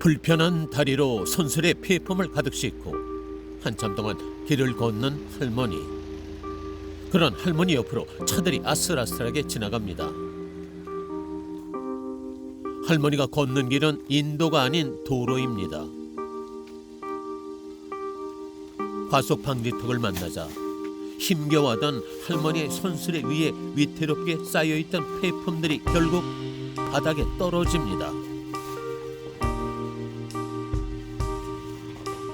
불편한 다리로 손수레 폐품을 가득 싣고 한참 동안 길을 걷는 할머니. 그런 할머니 옆으로 차들이 아슬아슬하게 지나갑니다. 할머니가 걷는 길은 인도가 아닌 도로입니다. 과속 방지턱을 만나자 힘겨워하던 할머니의 손수레 위에 위태롭게 쌓여있던 폐품들이 결국 바닥에 떨어집니다.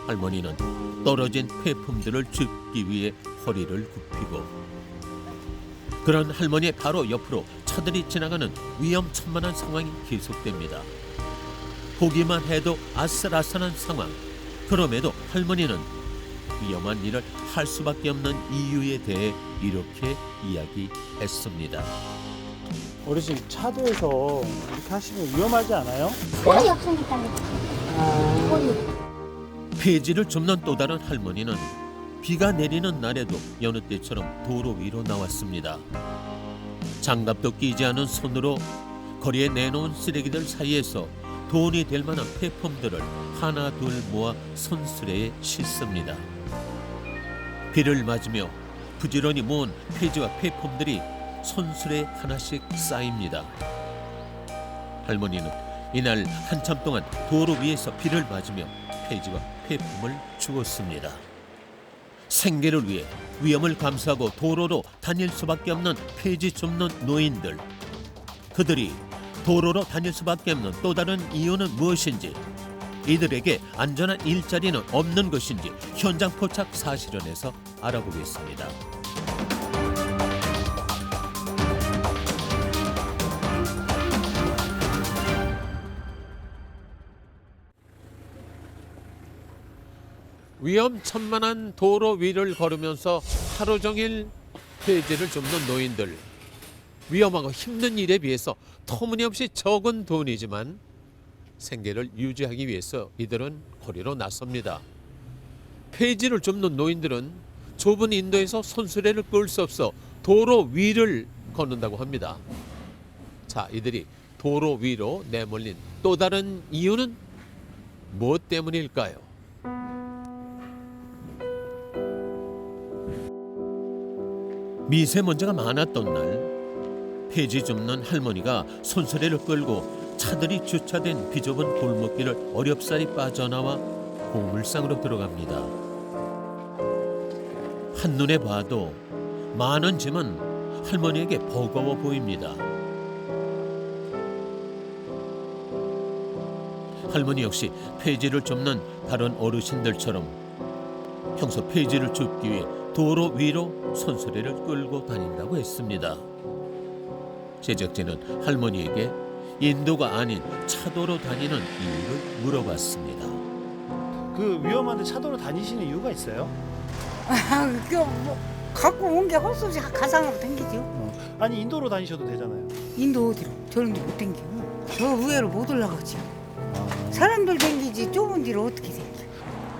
할머니는 떨어진 폐품들을 줍기 위해 허리를 굽히고 그런 할머니의 바로 옆으로 차들이 지나가는 위험천만한 상황이 계속됩니다. 보기만 해도 아슬아슬한 상황. 그럼에도 할머니는 위험한 일을 할 수밖에 없는 이유에 대해 이렇게 이야기했습니다. 어르신 차도에서 이렇게 하시면 위험하지 않아요? 소리 없으니까 소리 폐지를 줍는 또 다른 할머니는 비가 내리는 날에도 여느 때처럼 도로 위로 나왔습니다. 장갑도 끼지 않은 손으로 거리에 내놓은 쓰레기들 사이에서 돈이 될 만한 폐품들을 하나 둘 모아 손수레에 싣습니다. 비를 맞으며 부지런히 모은 폐지와 폐품들이 손수레에 하나씩 쌓입니다. 할머니는 이날 한참 동안 도로 위에서 비를 맞으며 폐지와 폐품을 주었습니다. 생계를 위해 위험을 감수하고 도로로 다닐 수밖에 없는 폐지 줍는 노인들. 그들이 도로로 다닐 수밖에 없는 또 다른 이유는 무엇인지, 이들에게 안전한 일자리는 없는 것인지 현장 포착 사실현에서 알아보겠습니다. 위험천만한 도로 위를 걸으면서 하루 종일 폐지를 줍는 노인들. 위험하고 힘든 일에 비해서 터무니없이 적은 돈이지만 생계를 유지하기 위해서 이들은 거리로 나섭니다. 폐지를 줍는 노인들은 좁은 인도에서 손수레를 끌 수 없어 도로 위를 걷는다고 합니다. 자, 이들이 도로 위로 내몰린 또 다른 이유는 무엇 때문일까요? 미세먼지가 많았던 날 폐지 줍는 할머니가 손수레를 끌고 차들이 주차된 비좁은 골목길을 어렵사리 빠져나와 고물상으로 들어갑니다. 한눈에 봐도 많은 짐은 할머니에게 버거워 보입니다. 할머니 역시 폐지를 줍는 다른 어르신들처럼 평소 폐지를 줍기 위해 도로 위로 손수레를 끌고 다닌다고 했습니다. 제작진은 할머니에게 인도가 아닌 차도로 다니는 이유를 물어봤습니다. 그 위험한데 차도로 다니시는 이유가 있어요? 아, 그 뭐, 갖고 온게 없이 가상으로 댕기죠. 어. 아니 인도로 다니셔도 되잖아요. 인도 어디로? 저런 데못 댕겨. 저 위에로 못 올라가지. 아. 사람들 댕기지 좁은 데로 어떻게 댕겨?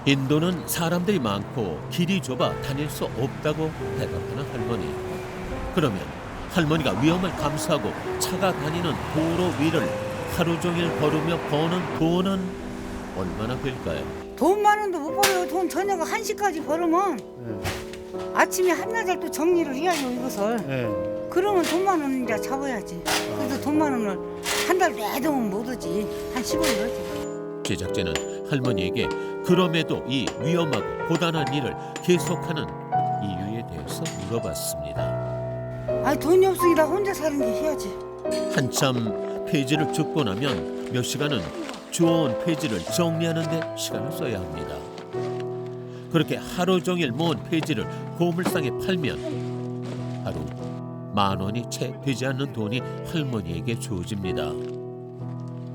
인도는 사람들이 많고 길이 좁아 다닐 수 없다고 대답하는 할머니. 그러면 할머니가 위험을 감수하고 차가 다니는 도로 위를 하루 종일 걸으며 버는 돈은 얼마나 될까요? 돈 많은데 못 벌어요. 돈 저녁 1시까지 벌으면 네. 아침에 한나절 또 정리를 해야죠, 이것을. 네. 그러면 돈만 원은 이제 잡아야지. 그래도 돈만 원을 한 달 내동은 못 오지. 한 10원을 오지. 제작진은 할머니에게 그럼에도 이 위험하고 고단한 일을 계속하는 이유에 대해서 물어봤습니다. 아니 돈이 없으니까 혼자 사는 게 해야지. 한참 폐지를 줍고 나면 몇 시간은 주워온 폐지를 정리하는 데 시간을 써야 합니다. 그렇게 하루 종일 모은 폐지를 고물상에 팔면 하루 만 원이 채 되지 않는 돈이 할머니에게 주어집니다.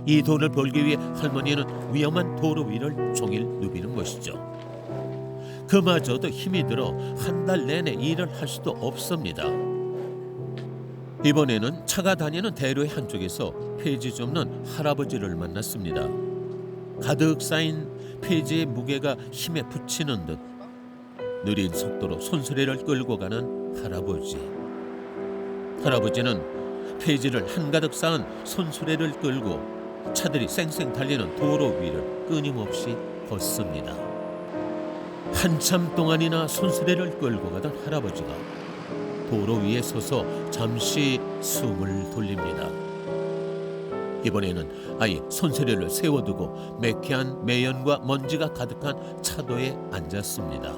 이 돈을 벌기 위해 할머니는 위험한 도로 위를 종일 누비는 것이죠. 그마저도 힘이 들어 한 달 내내 일을 할 수도 없습니다. 이번에는 차가 다니는 대로의 한쪽에서 폐지 줍는 할아버지를 만났습니다. 가득 쌓인 폐지의 무게가 힘에 붙이는 듯 느린 속도로 손수레를 끌고 가는 할아버지. 할아버지는 폐지를 한가득 쌓은 손수레를 끌고 차들이 쌩쌩 달리는 도로 위를 끊임없이 걷습니다. 한참 동안이나 손수레를 끌고 가던 할아버지가 도로 위에 서서 잠시 숨을 돌립니다. 이번에는 아예 손수레를 세워두고 매캐한 매연과 먼지가 가득한 차도에 앉았습니다.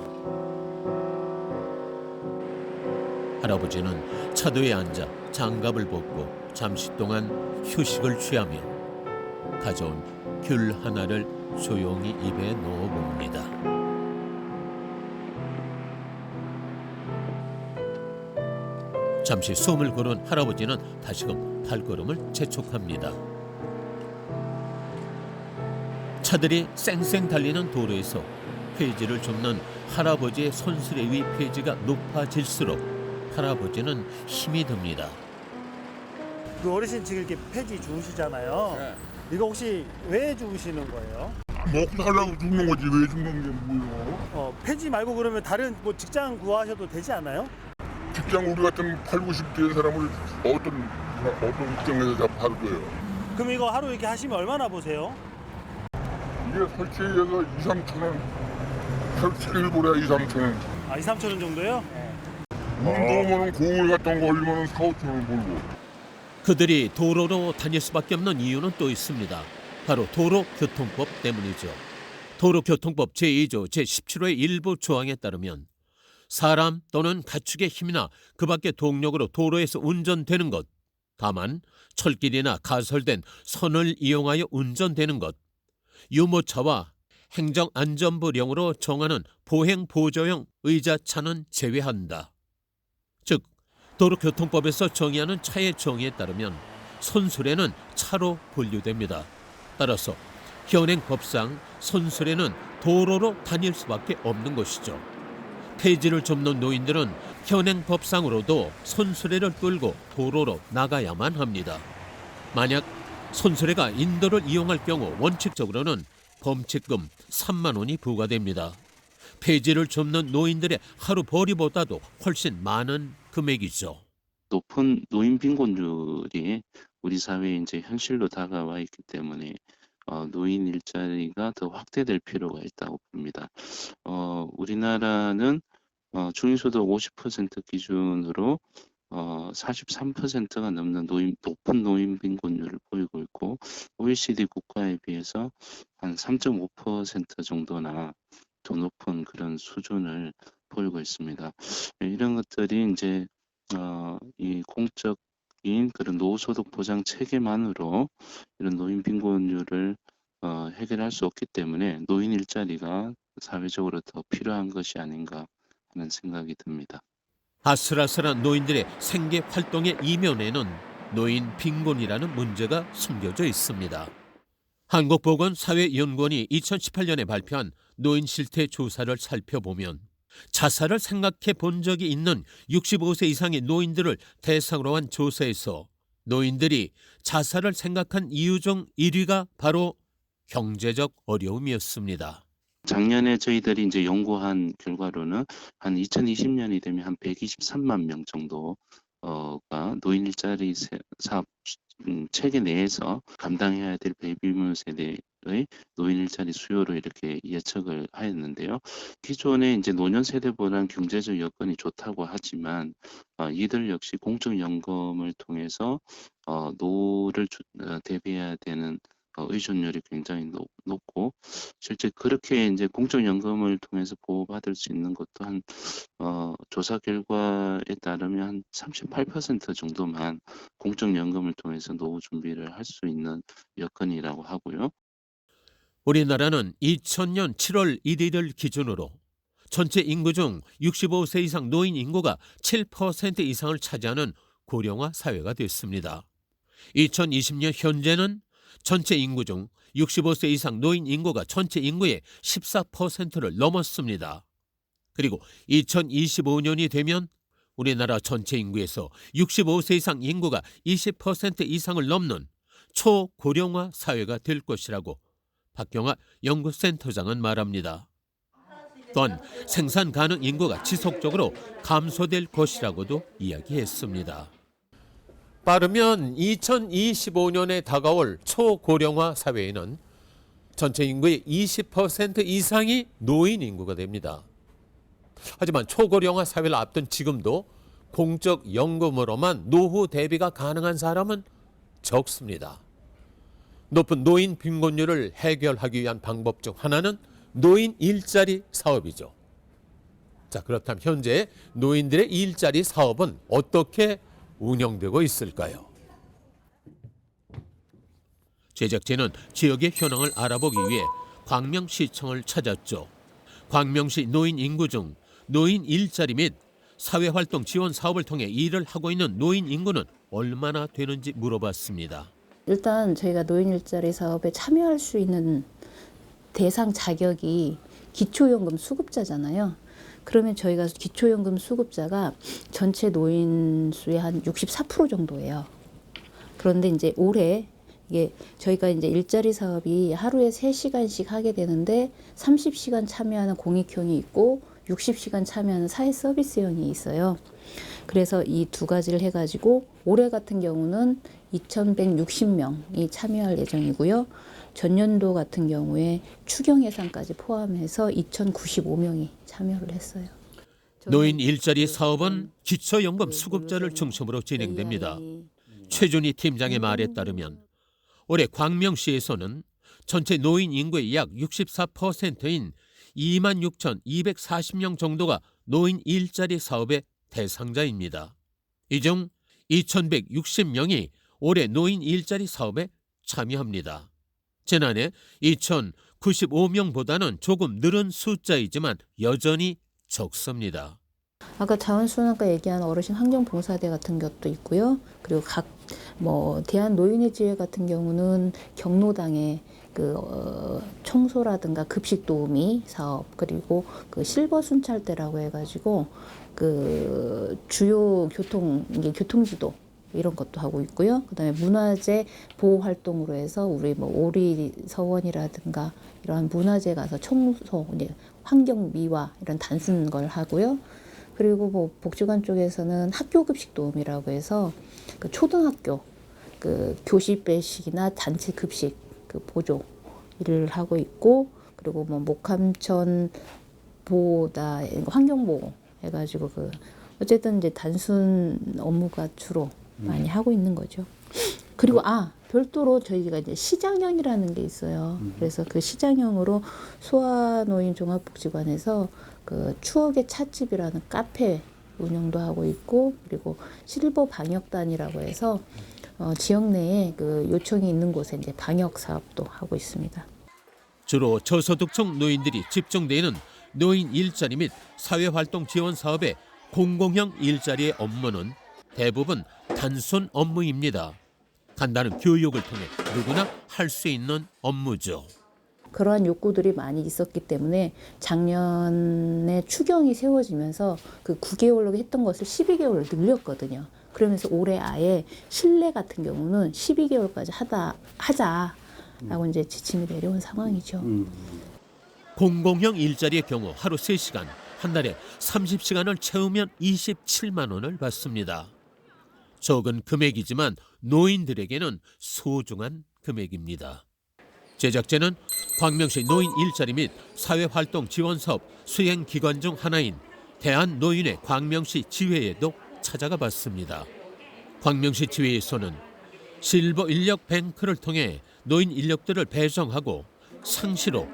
할아버지는 차도에 앉아 장갑을 벗고 잠시 동안 휴식을 취하며 가져온 귤 하나를 조용히 입에 넣어 봅니다. 잠시 숨을 고른 할아버지는 다시금 발걸음을 재촉합니다. 차들이 쌩쌩 달리는 도로에서 폐지를 줍는 할아버지의 손수레 위 폐지가 높아질수록 할아버지는 힘이 듭니다. 그 어르신 지금 이렇게 폐지 주우시잖아요. 이거 혹시 왜 주우시는 거예요? 먹고 살라고 죽는 거지 왜 죽는 게 뭐예요? 어, 폐지 말고 그러면 다른 뭐 직장 구하셔도 되지 않아요? 직장 우리 같은 8, 90대 사람을 어떤 어떤 직장에서 할 거예요? 그럼 이거 하루 이렇게 하시면 얼마나 보세요? 이게 설치해서 2, 3천 원 설치를 보래 2, 3천 원 아, 2, 3천 원 정도요? 운동하면 공을 갔던 거 올리면 4, 5천 원 벌고 그들이 도로로 다닐 수밖에 없는 이유는 또 있습니다. 바로 도로교통법 때문이죠. 도로교통법 제2조 제17호의 일부 조항에 따르면 사람 또는 가축의 힘이나 그 밖의 동력으로 도로에서 운전되는 것, 다만 철길이나 가설된 선을 이용하여 운전되는 것, 유모차와 행정안전부령으로 정하는 보행보조용 의자차는 제외한다. 즉 도로교통법에서 정의하는 차의 정의에 따르면 손수레는 차로 분류됩니다. 따라서 현행법상 손수레는 도로로 다닐 수밖에 없는 것이죠. 폐지를 줍는 노인들은 현행법상으로도 손수레를 끌고 도로로 나가야만 합니다. 만약 손수레가 인도를 이용할 경우 원칙적으로는 범칙금 3만 원이 부과됩니다. 폐지를 줍는 노인들의 하루 벌이보다도 훨씬 많은 금액이죠. 높은 노인 빈곤율이 우리 사회에 이제 현실로 다가와 있기 때문에 어, 노인 일자리가 더 확대될 필요가 있다고 봅니다. 어, 우리나라는 어, 중위소득 50% 기준으로 어, 43%가 넘는 노인, 높은 노인 빈곤율을 보이고 있고 OECD 국가에 비해서 한 3.5% 정도나 더 높은 그런 수준을 보이고 있습니다. 이런 것들이 이제 어, 이 공적인 그런 노후소득 보장 체계만으로 이런 노인 빈곤율을 어, 해결할 수 없기 때문에 노인 일자리가 사회적으로 더 필요한 것이 아닌가 하는 생각이 듭니다. 아슬아슬한 노인들의 생계 활동의 이면에는 노인 빈곤이라는 문제가 숨겨져 있습니다. 한국보건사회연구원이 2018년에 발표한 노인 실태 조사를 살펴보면 자살을 생각해 본 적이 있는 65세 이상의 노인들을 대상으로 한 조사에서 노인들이 자살을 생각한 이유 중 1위가 바로 경제적 어려움이었습니다. 작년에 저희들이 이제 연구한 결과로는 한 2020년이 되면 한 123만 명 정도 가 노인 일자리 세- 사업 음, 체계 내에서 감당해야 될 베이비붐 세대의 노인 일자리 수요로 이렇게 예측을 하였는데요. 기존에 이제 노년 세대보다는 경제적 여건이 좋다고 하지만 어, 이들 역시 공적 연금을 통해서 어, 노를 주- 어, 대비해야 되는 어, 의존율이 굉장히 높, 높고 실제 그렇게 이제 공적연금을 통해서 보호받을 수 있는 것도 한 어, 조사 결과에 따르면 한 38% 정도만 공적연금을 통해서 노후 준비를 할 수 있는 여건이라고 하고요. 우리나라는 2000년 7월 1일을 기준으로 전체 인구 중 65세 이상 노인 인구가 7% 이상을 차지하는 고령화 사회가 됐습니다. 2020년 현재는 전체 인구 중 65세 이상 노인 인구가 전체 인구의 14%를 넘었습니다. 그리고 2025년이 되면 우리나라 전체 인구에서 65세 이상 인구가 20% 이상을 넘는 초고령화 사회가 될 것이라고 박경아 연구센터장은 말합니다. 또한 생산 가능 인구가 지속적으로 감소될 것이라고도 이야기했습니다. 빠르면 2025년에 다가올 초고령화 사회에는 전체 인구의 20% 이상이 노인 인구가 됩니다. 하지만 초고령화 사회를 앞둔 지금도 공적 연금으로만 노후 대비가 가능한 사람은 적습니다. 높은 노인 빈곤율을 해결하기 위한 방법 중 하나는 노인 일자리 사업이죠. 자, 그렇다면 현재 노인들의 일자리 사업은 어떻게 운영되고 있을까요? 제작진은 지역의 현황을 알아보기 위해 광명시청을 찾았죠. 광명시 노인 인구 중 노인 일자리 및 사회활동 지원 사업을 통해 일을 하고 있는 노인 인구는 얼마나 되는지 물어봤습니다. 일단 저희가 노인 일자리 사업에 참여할 수 있는 대상 자격이 기초연금 수급자잖아요. 그러면 저희가 기초연금 수급자가 전체 노인 수의 한 64% 정도예요. 그런데 이제 올해 이게 저희가 이제 일자리 사업이 하루에 3시간씩 하게 되는데 30시간 참여하는 공익형이 있고 60시간 참여하는 사회 서비스형이 있어요. 그래서 이 두 가지를 해 가지고 올해 같은 경우는 2,160명이 참여할 예정이고요. 전년도 같은 경우에 추경 예산까지 포함해서 2,095명이 참여를 했어요. 노인 일자리 사업은 기초연금 수급자를 중심으로 진행됩니다. 최준희 팀장의 말에 따르면 올해 광명시에서는 전체 노인 인구의 약 64%인 26,240명 정도가 노인 일자리 사업의 대상자입니다. 이 중 2,160명이 올해 노인 일자리 사업에 참여합니다. 지난해 2,095명보다는 조금 늘은 숫자이지만 여전히 적습니다. 아까 자원순환과 얘기한 어르신 환경봉사대 같은 것도 있고요. 그리고 각 뭐 대한 노인의 지회 같은 경우는 경로당에 그 어, 청소라든가 급식 도우미 사업 그리고 그 실버 순찰대라고 해가지고 그 주요 교통 이게 교통지도 이런 것도 하고 있고요. 그다음에 문화재 보호 활동으로 해서 우리 뭐 오리 서원이라든가 이런 문화재 가서 청소, 환경 미화 이런 단순 걸 하고요. 그리고 뭐 복지관 쪽에서는 학교 급식 도우미라고 해서 그 초등학교 그 교실 배식이나 단체 급식 그 보조 일을 하고 있고 그리고 뭐 목함천 보호다 환경 보호 해가지고 그 어쨌든 이제 단순 업무가 주로 많이 하고 있는 거죠. 그리고 아 별도로 저희가 이제 시장형이라는 게 있어요. 그래서 그 시장형으로 소아노인 종합복지관에서 그 추억의 찻집이라는 카페 운영도 하고 있고 그리고 실버 방역단이라고 해서 어, 지역 내에 그 요청이 있는 곳에 이제 방역 사업도 하고 있습니다. 주로 저소득층 노인들이 집중돼 있는 노인 일자리 및 사회활동 지원 사업의 공공형 일자리의 업무는 대부분 단순 업무입니다. 간단한 교육을 통해 누구나 할 수 있는 업무죠. 그러한 욕구들이 많이 있었기 때문에 작년에 추경이 세워지면서 그 9개월로 했던 것을 12개월로 늘렸거든요. 그러면서 올해 아예 실내 같은 경우는 12개월까지 하다 하자라고 이제 지침이 내려온 상황이죠. 공공형 일자리의 경우 하루 3시간, 한 달에 30시간을 채우면 27만 원을 받습니다. 적은 금액이지만 노인들에게는 소중한 금액입니다. 제작진은 광명시 노인 일자리 및 사회활동 지원 사업 수행 기관 중 하나인 대한노인회 광명시 지회에도 찾아가 봤습니다. 광명시 지회에서는 실버 인력 뱅크를 통해 노인 인력들을 배정하고 상시로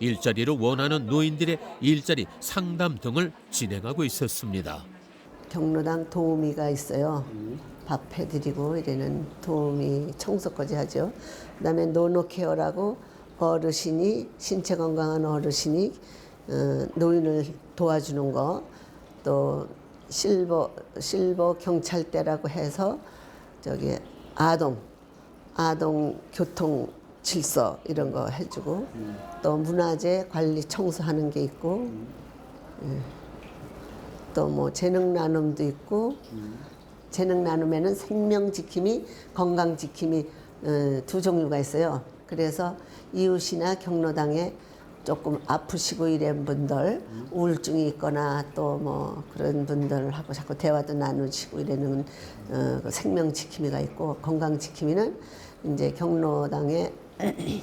일자리를 원하는 노인들의 일자리 상담 등을 진행하고 있었습니다. 경로당 도우미가 있어요. 밥 해드리고 이래는 도우미 청소까지 하죠. 그다음에 노노케어라고 어르신이 신체 건강한 어르신이 어, 노인을 도와주는 거. 또 실버 실버 경찰대라고 해서 저기 아동 아동 교통 질서 이런 거 해주고 또 문화재 관리 청소하는 게 있고 또 뭐 재능 나눔도 있고 재능 나눔에는 생명 지킴이 건강 지킴이 어, 두 종류가 있어요. 그래서 이웃이나 경로당에 조금 아프시고 이런 분들 우울증이 있거나 또 뭐 그런 분들하고 자꾸 대화도 나누시고 이러는 어, 그 생명 지킴이가 있고 건강 지킴이는 이제 경로당에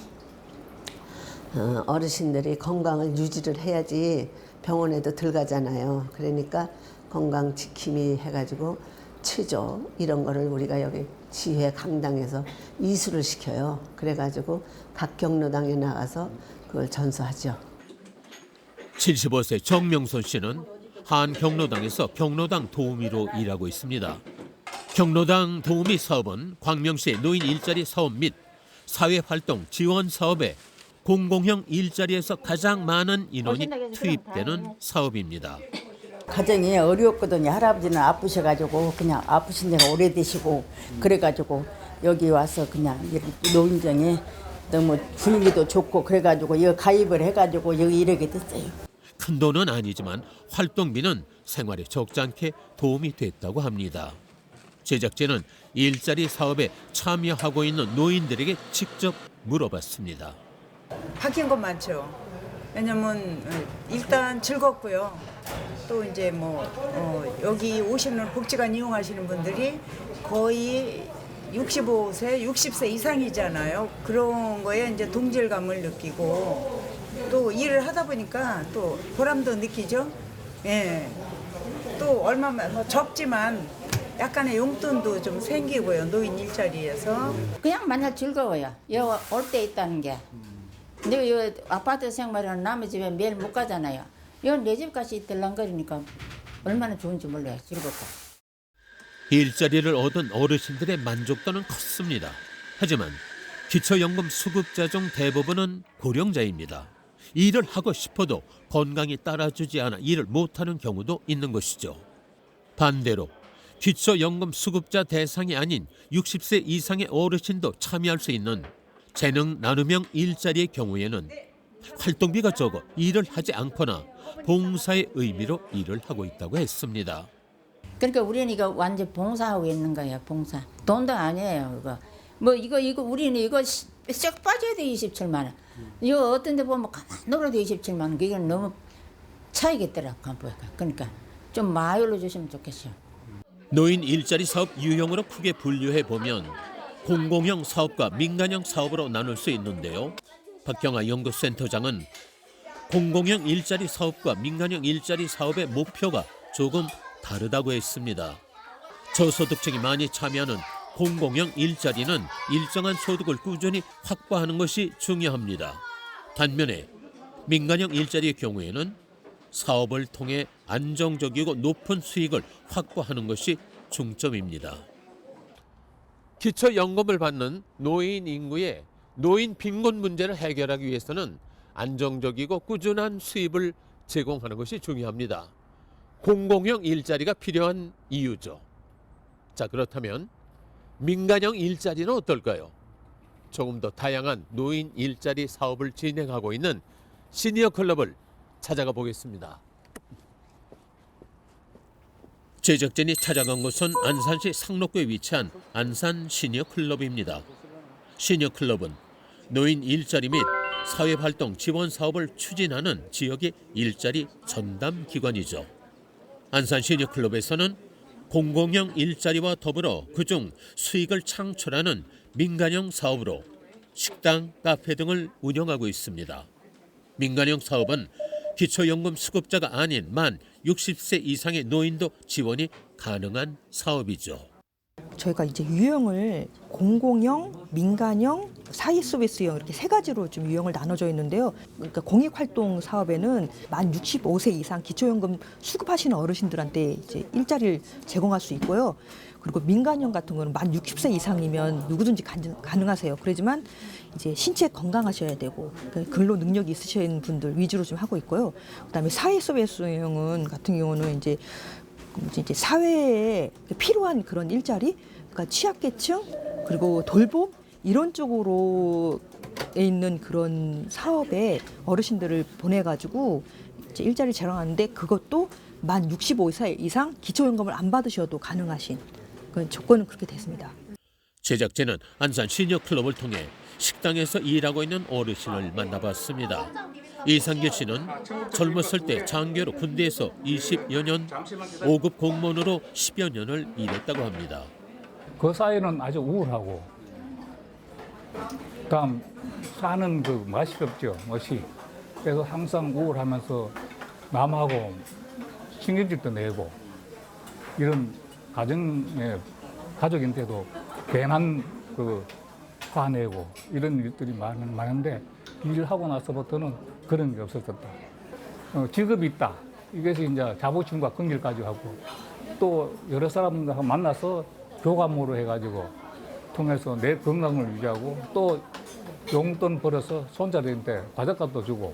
어, 어르신들이 건강을 유지를 해야지 병원에도 들어가잖아요. 그러니까 건강 지킴이 해가지고 체조 이런 거를 우리가 여기 지회 강당에서 이수를 시켜요. 그래가지고 각 경로당에 나가서 그걸 전수하죠. 75세 정명선 씨는 한 경로당에서 경로당 도우미로 일하고 있습니다. 경로당 도우미 사업은 광명시의 노인 일자리 사업 및 사회활동 지원 사업에 공공형 일자리에서 가장 많은 인원이 투입되는 사업입니다. 가정이 어려웠거든요. 할아버지는 아프셔가지고 그냥 아프신 데가 오래되시고 그래가지고 여기 와서 그냥 이렇게 노인정에 너무 분위기도 좋고 그래가지고 여기 가입을 해가지고 여기 일하게 됐어요. 큰 돈은 아니지만 활동비는 생활에 적잖게 도움이 됐다고 합니다. 제작진은 일자리 사업에 참여하고 있는 노인들에게 직접 물어봤습니다. 바뀐 건 많죠. 왜냐면 어, 일단 즐겁고요. 또 이제 뭐 어, 여기 오시는 복지관 이용하시는 분들이 거의 65세, 60세 이상이잖아요. 그런 거에 이제 동질감을 느끼고 또 일을 하다 보니까 또 보람도 느끼죠. 예. 또 얼마만 뭐 적지만 약간의 용돈도 좀 생기고요. 노인 일자리에서. 그냥 만날 즐거워요. 여기 올 때 있다는 게. 근데 여 아파트 생활은 남의 집에 매일 못 가잖아요. 여기 내 집까지 들랑거리니까 얼마나 좋은지 몰라요. 즐겁고. 일자리를 얻은 어르신들의 만족도는 컸습니다. 하지만 기초연금 수급자 중 대부분은 고령자입니다. 일을 하고 싶어도 건강이 따라주지 않아 일을 못하는 경우도 있는 것이죠. 반대로 기초연금 수급자 대상이 아닌 60세 이상의 어르신도 참여할 수 있는 재능 나눔형 일자리의 경우에는 활동비가 적어 일을 하지 않거나 봉사의 의미로 일을 하고 있다고 했습니다. 그러니까 우리는 이거 완전 봉사하고 있는 거예요. 봉사. 돈도 아니에요. 이거 뭐 이거 이거 우리는 이거 시- 쏙 빠져야 돼 27만 원. 이거 어떤 데 보면 가만 놀아도 27만 원. 그게 너무 차이겠더라. 보니까. 그러니까 좀 많이 올려주시면 좋겠어요. 노인 일자리 사업 유형으로 크게 분류해 보면 공공형 사업과 민간형 사업으로 나눌 수 있는데요. 박경아 연구센터장은 공공형 일자리 사업과 민간형 일자리 사업의 목표가 조금 다르다고 했습니다. 저소득층이 많이 참여하는 공공형 일자리는 일정한 소득을 꾸준히 확보하는 것이 중요합니다. 반면에 민간형 일자리의 경우에는 사업을 통해 안정적이고 높은 수익을 확보하는 것이 중점입니다. 기초 연금을 받는 노인 인구의 노인 빈곤 문제를 해결하기 위해서는 안정적이고 꾸준한 수입을 제공하는 것이 중요합니다. 공공형 일자리가 필요한 이유죠. 자, 그렇다면 민간형 일자리는 어떨까요? 조금 더 다양한 노인 일자리 사업을 진행하고 있는 시니어 클럽을 찾아가 보겠습니다. 제작진이 찾아간 곳은 안산시 상록구에 위치한 안산 시니어 클럽입니다. 시니어 클럽은 노인 일자리 및 사회활동 지원 사업을 추진하는 지역의 일자리 전담 기관이죠. 안산 시니어 클럽에서는 공공형 일자리와 더불어 그중 수익을 창출하는 민간형 사업으로 식당, 카페 등을 운영하고 있습니다. 민간형 사업은 기초연금 수급자가 아닌 만 60세 이상의 노인도 지원이 가능한 사업이죠. 저희가 이제 유형을 공공형, 민간형, 사회 서비스형 이렇게 세 가지로 좀 유형을 나눠져 있는데요. 그러니까 공익 활동 사업에는 만 65세 이상 기초연금 수급하시는 어르신들한테 이제 일자리를 제공할 수 있고요. 그리고 민간형 같은 거는 만 60세 이상이면 누구든지 가능- 가능하세요. 그러지만 이제 신체 건강하셔야 되고 그 근로 능력이 있으신 분들 위주로 좀 하고 있고요. 그다음에 사회 서비스형은 같은 경우는 이제 이제 사회에 필요한 그런 일자리, 그러니까 취약계층 그리고 돌봄 이런 쪽으로 에 있는 그런 사업에 어르신들을 보내가지고 이제 일자리를 제공하는데 그것도 만 65세 이상 기초연금을 안 받으셔도 가능하신 그 조건은 그렇게 됐습니다. 제작진은 안산 시니어클럽을 통해 식당에서 일하고 있는 어르신을 만나봤습니다. 이상길 씨는 젊었을 때 장교로 군대에서 20여 년, 5급 공무원으로 10여 년을 일했다고 합니다. 그 사이는 아주 우울하고 다음 사는 그 맛이 없죠 멋이 그래서 항상 우울하면서 남하고 신경질도 내고 이런 가정의 가족인데도 괜한 그 화내고 이런 일들이 많, 많은데 일하고 나서부터는 그런 게 없었었다. 어, 직업이 있다. 이것이 이제 자부심과 긍휼까지 하고 또 여러 사람들하고 만나서 교감으로 해가지고 통해서 내 건강을 유지하고 또 용돈 벌어서 손자들한테 과자값도 주고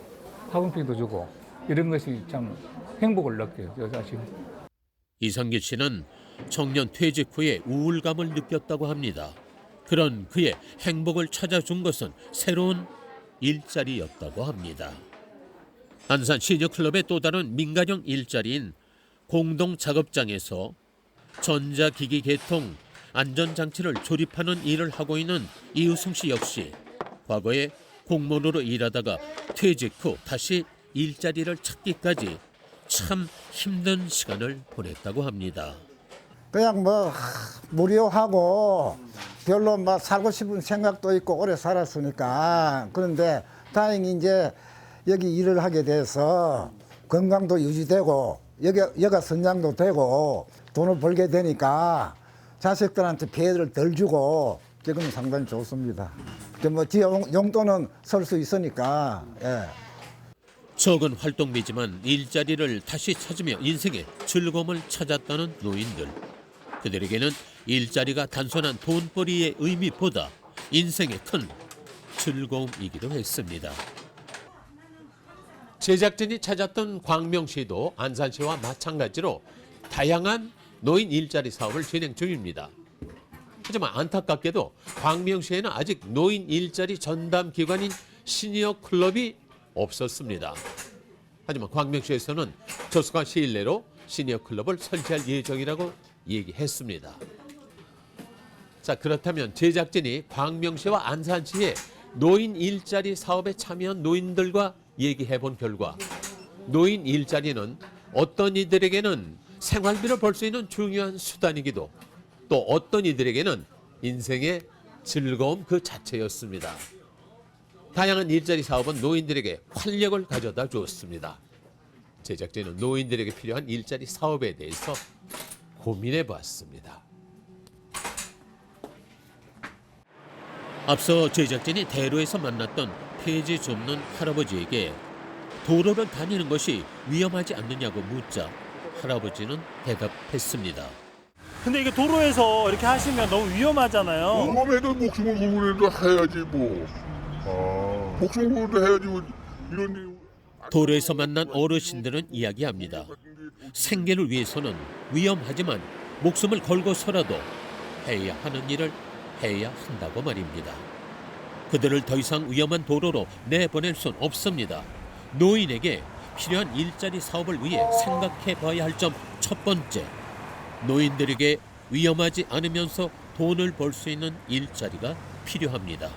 학원비도 주고 이런 것이 참 행복을 느껴요 저 자신. 이상길 씨는 청년 퇴직 후에 우울감을 느꼈다고 합니다. 그런 그의 행복을 찾아준 것은 새로운 일자리였다고 합니다. 안산 시니어클럽의 또 다른 민간형 일자리인 공동 작업장에서 전자기기 개통, 안전장치를 조립하는 일을 하고 있는 이우승 씨 역시 과거에 공무원으로 일하다가 퇴직 후 다시 일자리를 찾기까지 참 힘든 시간을 보냈다고 합니다. 그냥 뭐 하, 무료하고 별로 막 살고 싶은 생각도 있고 오래 살았으니까 그런데 다행히 이제 여기 일을 하게 돼서 건강도 유지되고 여기 여가 선장도 되고 돈을 벌게 되니까 자식들한테 피해를 덜 주고 지금 상당히 좋습니다. 뭐뒤 용돈은 설 수 있으니까 예. 적은 활동비지만 일자리를 다시 찾으며 인생의 즐거움을 찾았다는 노인들. 그들에게는 일자리가 단순한 돈벌이의 의미보다 인생의 큰 즐거움이기도 했습니다. 제작진이 찾았던 광명시도 안산시와 마찬가지로 다양한 노인 일자리 사업을 진행 중입니다. 하지만 안타깝게도 광명시에는 아직 노인 일자리 전담 기관인 시니어 클럽이 없었습니다. 하지만 광명시에서는 조수관 시일 내로 시니어 클럽을 설치할 예정이라고 얘기했습니다. 자 그렇다면 제작진이 광명시와 안산시의 노인 일자리 사업에 참여한 노인들과 얘기해 본 결과 노인 일자리는 어떤 이들에게는 생활비를 벌 수 있는 중요한 수단이기도 또 어떤 이들에게는 인생의 즐거움 그 자체였습니다. 다양한 일자리 사업은 노인들에게 활력을 가져다 주었습니다. 제작진은 노인들에게 필요한 일자리 사업에 대해서 고민해 보았습니다. 앞서 제작진이 대로에서 만났던 폐지 줍는 할아버지에게 도로를 다니는 것이 위험하지 않느냐고 묻자 할아버지는 대답했습니다. 근데 이게 도로에서 이렇게 하시면 너무 위험하잖아요. 위험해도 목숨을 걸고라도 해야지 뭐. 목숨을 걸고 해야지 뭐 이런 일. 도로에서 만난 어르신들은 이야기합니다. 생계를 위해서는 위험하지만 목숨을 걸고서라도 해야 하는 일을 해야 한다고 말입니다. 그들을 더 이상 위험한 도로로 내보낼 순 없습니다. 노인에게 필요한 일자리 사업을 위해 생각해 봐야 할 점 첫 번째. 노인들에게 위험하지 않으면서 돈을 벌 수 있는 일자리가 필요합니다.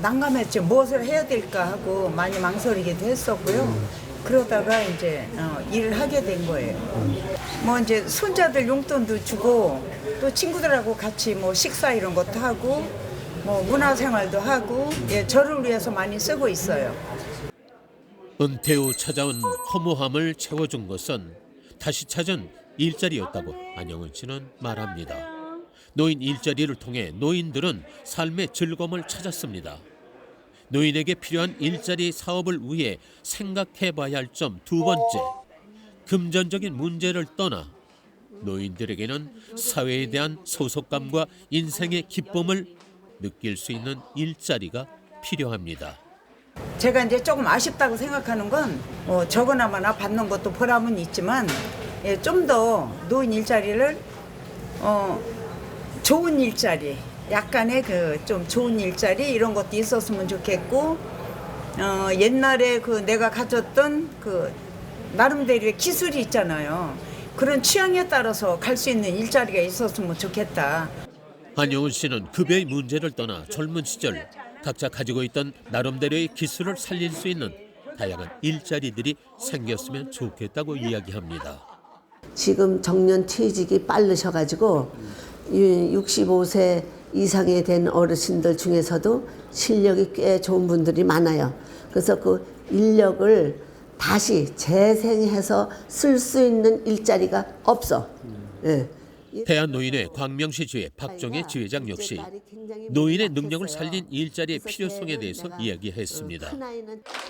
난감했죠. 무엇을 해야 될까 하고 많이 망설이기도 했었고요. 그러다가 이제 어, 일을 하게 된 거예요. 뭐 이제 손자들 용돈도 주고 또 친구들하고 같이 뭐 식사 이런 것도 하고 뭐 문화생활도 하고 예, 저를 위해서 많이 쓰고 있어요. 은퇴 후 찾아온 허무함을 채워준 것은 다시 찾은 일자리였다고 안영은 씨는 말합니다. 노인 일자리를 통해 노인들은 삶의 즐거움을 찾았습니다. 노인에게 필요한 일자리 사업을 위해 생각해 봐야 할 점 두 번째. 금전적인 문제를 떠나 노인들에게는 사회에 대한 소속감과 인생의 기쁨을 느낄 수 있는 일자리가 필요합니다. 제가 이제 조금 아쉽다고 생각하는 건 어, 적어나마나 받는 것도 보람은 있지만 예, 좀 더 노인 일자리를 어, 좋은 일자리, 약간의 그 좀 좋은 일자리 이런 것도 있었으면 좋겠고 어, 옛날에 그 내가 가졌던 그 나름대로의 기술이 있잖아요. 그런 취향에 따라서 갈 수 있는 일자리가 있었으면 좋겠다. 한영훈 씨는 급여의 문제를 떠나 젊은 시절 각자 가지고 있던 나름대로의 기술을 살릴 수 있는 다양한 일자리들이 생겼으면 좋겠다고 이야기합니다. 지금 정년 퇴직이 빠르셔가지고 65세 이상이 된 어르신들 중에서도 실력이 꽤 좋은 분들이 많아요. 그래서 그 인력을 다시 재생해서 쓸 수 있는 일자리가 없어. 예. 대한노인회 광명시 지회 박정혜 지회장 역시 노인의 능력을 살린 일자리의 필요성에 대해서 이야기했습니다.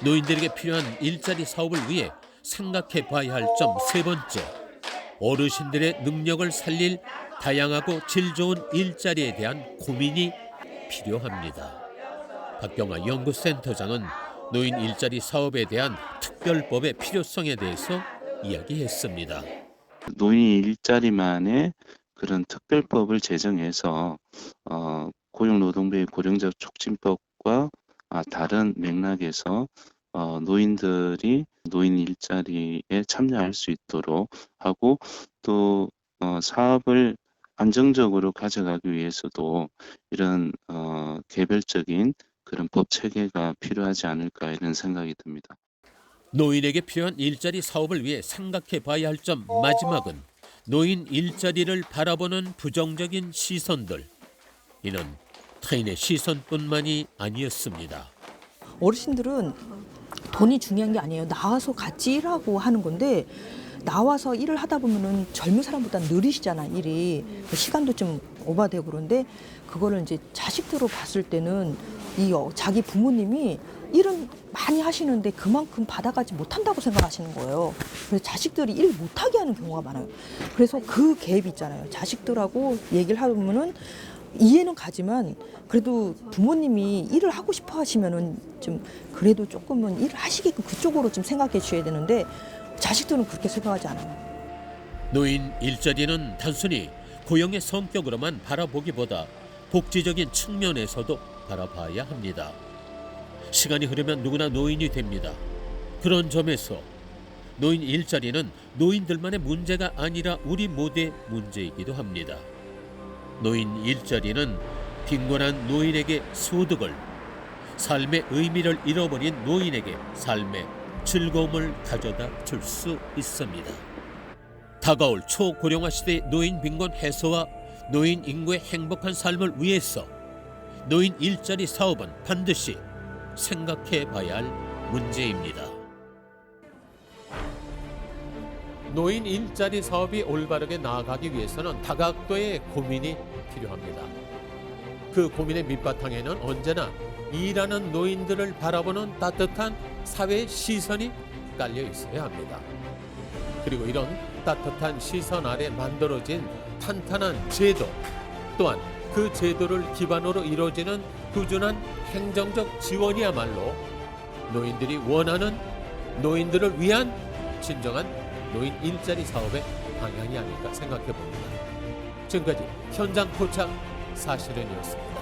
노인들에게 필요한 일자리 사업을 위해 생각해 봐야 할 점 세 번째. 어르신들의 능력을 살릴 다양하고 질 좋은 일자리에 대한 고민이 필요합니다. 박병아 연구센터장은 노인 일자리 사업에 대한 특별법의 필요성에 대해서 이야기했습니다. 노인 일자리만의 그런 특별법을 제정해서 어, 고용노동부의 고령자 촉진법과 아, 다른 맥락에서 어, 노인들이 노인 일자리에 참여할 수 있도록 하고 또 어, 사업을 안정적으로 가져가기 위해서도 이런 어, 개별적인 그런 법 체계가 필요하지 않을까 이런 생각이 듭니다. 노인에게 필요한 일자리 사업을 위해 생각해 봐야 할 점 마지막은 노인 일자리를 바라보는 부정적인 시선들. 이는 타인의 시선뿐만이 아니었습니다. 어르신들은 돈이 중요한 게 아니에요. 나와서 같이 일하고 하는 건데 나와서 일을 하다 보면은 젊은 사람보다 느리시잖아 일이 시간도 좀 오바되고 그런데 그거를 이제 자식들로 봤을 때는 이 어, 자기 부모님이 일은 많이 하시는데 그만큼 받아가지 못한다고 생각하시는 거예요. 그래서 자식들이 일 못하게 하는 경우가 많아요. 그래서 그 갭 있잖아요. 자식들하고 얘기를 하면은 이해는 가지만 그래도 부모님이 일을 하고 싶어 하시면은 좀 그래도 조금은 일을 하시게끔 그쪽으로 좀 생각해 주셔야 되는데 자식들은 그렇게 생각하지 않아요. 노인 일자리는 단순히 고용의 성격으로만 바라보기보다 복지적인 측면에서도 바라봐야 합니다. 시간이 흐르면 누구나 노인이 됩니다. 그런 점에서 노인 일자리는 노인들만의 문제가 아니라 우리 모두의 문제이기도 합니다. 노인 일자리는 빈곤한 노인에게 소득을, 삶의 의미를 잃어버린 노인에게 삶의 즐거움을 가져다 줄 수 있습니다. 다가올 초고령화 시대의 노인 빈곤 해소와 노인 인구의 행복한 삶을 위해서 노인 일자리 사업은 반드시 생각해 봐야 할 문제입니다. 노인 일자리 사업이 올바르게 나아가기 위해서는 다각도의 고민이 필요합니다. 그 고민의 밑바탕에는 언제나 일하는 노인들을 바라보는 따뜻한 사회의 시선이 깔려 있어야 합니다. 그리고 이런 따뜻한 시선 아래 만들어진 탄탄한 제도 또한 그 제도를 기반으로 이루어지는 꾸준한 행정적 지원이야말로 노인들이 원하는 노인들을 위한 진정한 노인 일자리 사업의 방향이 아닐까 생각해 봅니다. 지금까지 현장 포착 사실은이었습니다.